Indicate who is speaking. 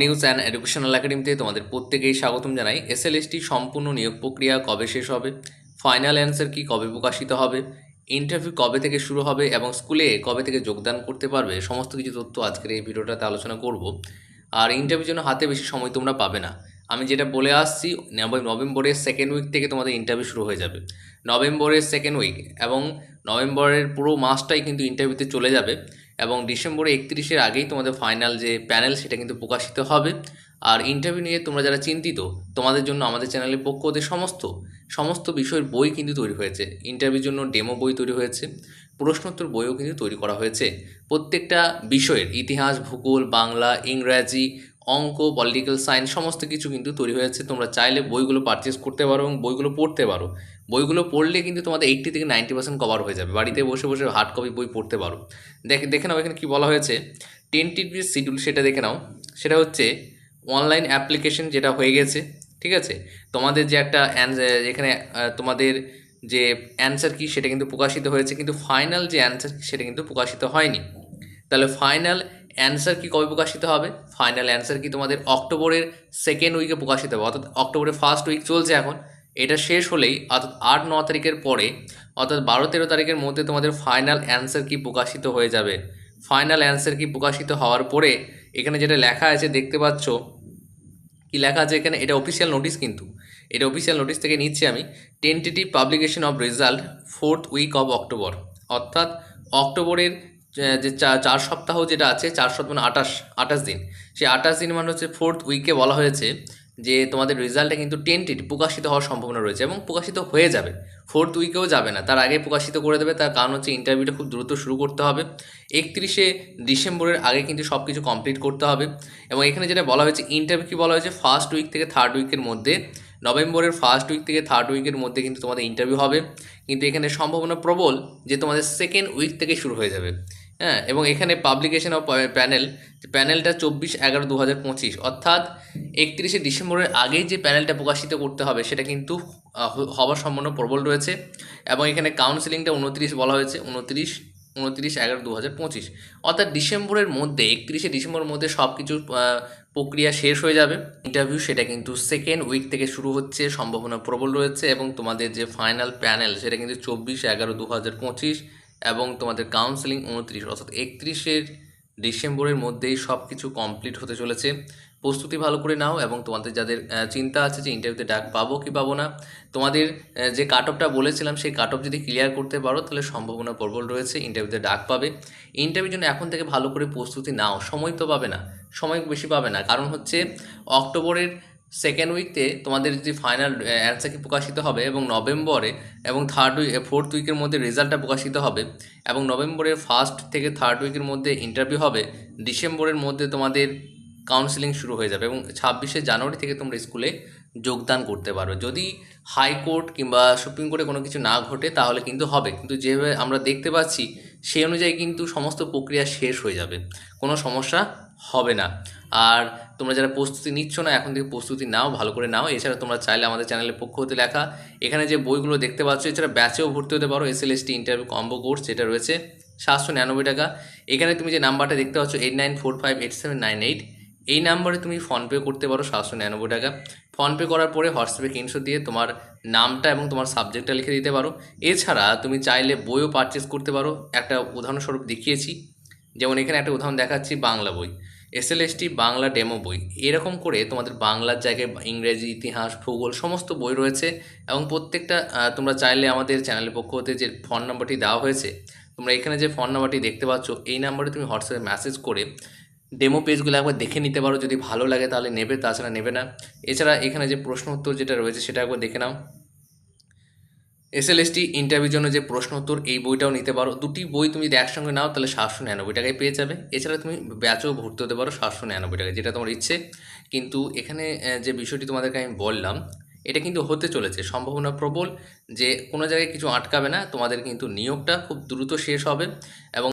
Speaker 1: News and educational একাডেমিতে তোমাদের প্রত্যেকেই স্বাগতম জানাই। এসএলএসটি সম্পূর্ণ নিয়োগ প্রক্রিয়া কবে শেষ হবে? ফাইনাল অ্যান্সার কি কবে প্রকাশিত হবে? ইন্টারভিউ কবে থেকে শুরু হবে? এবং স্কুলে কবে থেকে যোগদান করতে পারবে? সমস্ত কিছু তথ্য আজকের এই ভিডিওটাতে আলোচনা করব। আর ইন্টারভিউর জন্য হাতে বেশি সময় তোমরা পাবে না। আমি যেটা বলে আসছি নভে- নভেম্বরের সেকেন্ড উইক থেকে তোমাদের ইন্টারভিউ শুরু হয়ে যাবে। নভেম্বরের সেকেন্ড উইক এবং নভেম্বরের পুরো মাসটাই কিন্তু ইন্টারভিউতে চলে যাবে। এবং ডিসেম্বর একত্রিশের আগেই তোমাদের ফাইনাল যে প্যানেল সেটা কিন্তু প্রকাশিত হবে। আর ইন্টারভিউ নিয়ে তোমরা যারা চিন্তিত, তোমাদের জন্য আমাদের চ্যানেলের পক্ষ হতে সমস্ত সমস্ত বিষয়ের বই কিন্তু তৈরি হয়েছে। ইন্টারভিউর জন্য ডেমো বই তৈরি হয়েছে, প্রশ্নোত্তর বইও কিন্তু তৈরি করা হয়েছে। প্রত্যেকটা বিষয়ের ইতিহাস, ভূগোল, বাংলা, ইংরাজি অঙ্ক পলিটিক্যাল সায়েন্স সমস্ত কিছু কিন্তু তৈরি হয়েছে তোমরা চাইলে বইগুলো পারচেস করতে পারো এবং বইগুলো পড়তে পারো। বইগুলো পড়লে কিন্তু তোমাদের এইট্টি থেকে নাইনটি পার্সেন্ট কভার হয়ে যাবে। বাড়িতে বসে বসে হার্ড কপি বই পড়তে পারো। দেখে দেখে নাও এখানে কী বলা হয়েছে। টেন্টিভ যে শিডিউল সেটা দেখে নাও। সেটা হচ্ছে অনলাইন অ্যাপ্লিকেশন যেটা হয়ে গেছে, ঠিক আছে? তোমাদের যে একটা এখানে তোমাদের যে অ্যান্সার কি সেটা কিন্তু প্রকাশিত হয়েছে, কিন্তু ফাইনাল যে অ্যান্সার সেটা কিন্তু প্রকাশিত হয়নি। তাহলে ফাইনাল অ্যান্সার কি কবে প্রকাশিত হবে? ফাইনাল অ্যান্সার কি তোমাদের অক্টোবরের সেকেন্ড উইকে প্রকাশিত হবে? অর্থাৎ অক্টোবরের ফার্স্ট উইক চলছে এখন। এটা শেষ হলেই, অর্থাৎ আট, ন তারিখের পরে, অর্থাৎ বারো, তেরো তারিখের মধ্যে তোমাদের ফাইনাল অ্যান্সার কি প্রকাশিত হয়ে যাবে? ফাইনাল অ্যান্সার কি প্রকাশিত হওয়ার পরে, এখানে যেটা লেখা আছে, দেখতে পাচ্ছ, কি লেখা আছে এখানে? এটা অফিসিয়াল নোটিশ কিন্তু। এটা অফিসিয়াল নোটিস থেকে নিচ্ছি আমি। Tentative publication of result fourth week of October অর্থাৎ অক্টোবরের যে- চার সপ্তাহ যেটা আছে, চার সপ্তাহ মানে আঠাশ আঠাশ দিন। সেই আঠাশ দিন মানে হচ্ছে ফোর্থ উইকে বলা হয়েছে যে, তোমাদের রেজাল্টটা কিন্তু টেন্টেটিভ প্রকাশিত হওয়ার সম্ভাবনা রয়েছে এবং প্রকাশিত হয়ে যাবে। ফোর্থ উইকেও যাবে না। তার আগে প্রকাশিত করে দেবে। তার কারণ হচ্ছে ইন্টারভিউটা খুব দ্রুত শুরু করতে হবে। একত্রিশে ডিসেম্বরের আগে কিন্তু সব কিছু কমপ্লিট করতে হবে এবং এখানে যেটা বলা হয়েছে ইন্টারভিউ কি বলা হয়েছে? ফার্স্ট উইক থেকে থার্ড উইকের মধ্যে। নভেম্বরের ফার্স্ট উইক থেকে থার্ড উইকের মধ্যে কিন্তু তোমাদের ইন্টারভিউ হবে। কিন্তু এখানে সম্ভাবনা প্রবল যে তোমাদের সেকেন্ড উইক থেকে শুরু হয়ে যাবে। হ্যাঁ এবং এখানে পাবলিকেশন অফ প্যানেল প্যানেলটা চব্বিশ এগারো দু হাজার পঁচিশ, অর্থাৎ একত্রিশে ডিসেম্বরের আগেই যে প্যানেলটা প্রকাশিত করতে হবে, সেটা কিন্তু হওয়ার সম্ভাবনা প্রবল রয়েছে, এবং এখানে কাউন্সিলিংটা উনত্রিশ বলা হয়েছে, উনত্রিশ উনত্রিশ এগারো দু হাজার পঁচিশ। অর্থাৎ ডিসেম্বরের মধ্যে, একত্রিশে ডিসেম্বরের মধ্যে সব কিছু প্রক্রিয়া শেষ হয়ে যাবে। ইন্টারভিউ সেটা কিন্তু সেকেন্ড উইক থেকে শুরু হচ্ছে, সম্ভাবনা প্রবল রয়েছে, এবং তোমাদের যে ফাইনাল প্যানেল সেটা কিন্তু চব্বিশ এগারো দু হাজার পঁচিশ এবং তোমাদের কাউন্সেলিং উনত্রিশ, অর্থাৎ একত্রিশের ডিসেম্বরের মধ্যেই সব কিছু কমপ্লিট হতে চলেছে। প্রস্তুতি ভালো করে নাও এবং তোমাদের যাদের চিন্তা আছে যে ইন্টারভিউতে ডাক পাবো কি পাবো না, তোমাদের যে কাট অফটা বলেছিলাম সেই কাট অফ যদি ক্লিয়ার করতে পারো, তাহলে সম্ভাবনা প্রবল রয়েছে ইন্টারভিউতে ডাক পাবে। ইন্টারভিউর জন্য এখন থেকে ভালো করে প্রস্তুতি নাও। সময় তো পাবে না, সময় বেশি পাবে না। কারণ হচ্ছে অক্টোবরের সেকেন্ড উইকতে তোমাদের যদি ফাইনাল অ্যান্সার কি প্রকাশিত হবে এবং নভেম্বরে এবং থার্ড উইক ফোর্থ উইকের মধ্যে রেজাল্টটা প্রকাশিত হবে এবং নভেম্বরের ফার্স্ট থেকে থার্ড উইকের মধ্যে ইন্টারভিউ হবে, ডিসেম্বরের মধ্যে তোমাদের কাউন্সিলিং শুরু হয়ে যাবে এবং ছাব্বিশে জানুয়ারি থেকে তোমরা স্কুলে যোগদান করতে পারো যদি হাইকোর্ট কিংবা সুপ্রিম কোর্টে কোনো কিছু না ঘটে তাহলে কিন্তু হবে, কিন্তু যেভাবে আমরা দেখতে পাচ্ছি সেই অনুযায়ী কিন্তু সমস্ত প্রক্রিয়া শেষ হয়ে যাবে, কোনো সমস্যা হবে না। আর তোমরা যারা প্রস্তুতি নিচ্ছ না, এখন থেকে প্রস্তুতি নাও, ভালো করে নাও। এছাড়া তোমরা চাইলে আমাদের চ্যানেলের পক্ষ হতে লেখা। এখানে যে বইগুলো দেখতে পাচ্ছ, এছাড়া ব্যাচেও ভর্তি হতে পারো। S L S T interview combo course যেটা রয়েছে, সাতশো নিরানব্বই টাকা। এখানে তুমি যে নাম্বারটা দেখতে পাচ্ছ eight nine four five eight seven nine eight এই নাম্বারে তুমি ফোনপে করতে পারো সাতশো নিরানব্বই টাকা। ফোনপে করার পরে হোয়াটসঅ্যাপে স্ক্রিনশট দিয়ে তোমার নামটা এবং তোমার সাবজেক্টটা লিখে দিতে পারো। এছাড়া তুমি চাইলে বইও পারচেস করতে পারো। একটা উদাহরণস্বরূপ দেখিয়েছি। যেমন এখানে একটা উদাহরণ দেখাচ্ছি বাংলা বই। এসএলএসটি বাংলা ডেমো বই। এরকম করে তোমাদের বাংলার জায়গায় ইংরেজি, ইতিহাস, ভূগোল সমস্ত বই রয়েছে এবং প্রত্যেকটা তোমরা চাইলে আমাদের চ্যানেলের পক্ষ হতে যে ফোন নাম্বারটি দেওয়া হয়েছে, তোমরা এখানে যে ফোন নাম্বারটি দেখতে পাচ্ছ, এই নাম্বারে তুমি হোয়াটসঅ্যাপে মেসেজ করে ডেমো পেজগুলো একবার দেখে নিতে পারো। যদি ভালো লাগে তাহলে নেবে, তাছাড়া নেবে না। এছাড়া এখানে যে প্রশ্ন উত্তর যেটা রয়েছে সেটা একবার দেখে নাও। এসএলএসটি ইন্টারভিউর জন্য যে প্রশ্ন উত্তর এই বইটাও নিতে পারো। দুটি বই তুমি যদি একসঙ্গে নাও, তাহলে সাতশো নিরানব্বই টাকায় পেয়ে যাবে। এছাড়া তুমি ব্যাচও ভর্তি হতে পারো, সাতশো নিরানব্বই টাকায়, যেটা তোমার ইচ্ছে। কিন্তু এখানে যে বিষয়টি তোমাদেরকে আমি বললাম, এটা কিন্তু হতে চলেছে। সম্ভাবনা প্রবল যে কোনো জায়গায় কিছু আটকাবে না, তোমাদের কিন্তু নিয়োগটা খুব দ্রুত শেষ হবে এবং